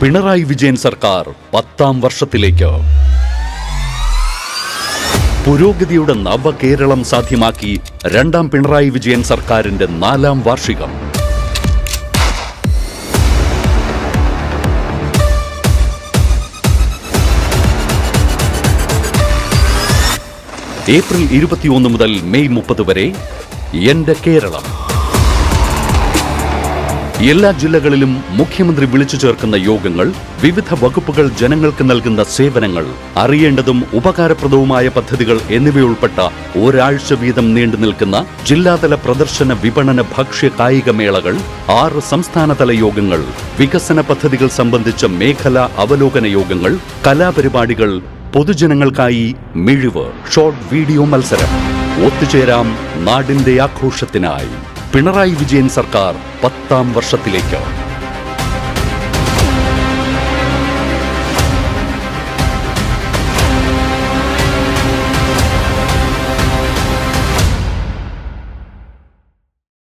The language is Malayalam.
പിണറായി വിജയൻ സർക്കാർ പത്താം വർഷത്തിലേക്ക്. പുരോഗതിയുടെ നവകേരളം സാധ്യമാക്കി രണ്ടാം പിണറായി വിജയൻ സർക്കാരിന്റെ നാലാം വാർഷികം. ഏപ്രിൽ ഇരുപത്തിയൊന്ന് മുതൽ മെയ് മുപ്പത് വരെ എന്റെ കേരളം. എല്ലാ ജില്ലകളിലും മുഖ്യമന്ത്രി വിളിച്ചു ചേർക്കുന്ന യോഗങ്ങൾ വിവിധ വകുപ്പുകൾ ജനങ്ങൾക്ക് നൽകുന്ന സേവനങ്ങൾ അറിയേണ്ടതും ഉപകാരപ്രദവുമായ പദ്ധതികൾ എന്നിവയുൾപ്പെട്ട ഒരാഴ്ച വീതം നീണ്ടു നിൽക്കുന്ന ജില്ലാതല പ്രദർശന വിപണന ഭക്ഷ്യ കായിക മേളകൾ ആറ് സംസ്ഥാനതല യോഗങ്ങൾ വികസന പദ്ധതികൾ സംബന്ധിച്ച മേഖലാ അവലോകന യോഗങ്ങൾ കലാപരിപാടികൾ പൊതുജനങ്ങൾക്കായി മിഴിവ് ഷോർട്ട് വീഡിയോ മത്സരം. ഒത്തുചേരാം നാടിന്റെ ആഘോഷത്തിനായി. പിണറായി വിജയൻ സർക്കാർ പത്താം വർഷത്തിലേക്ക്.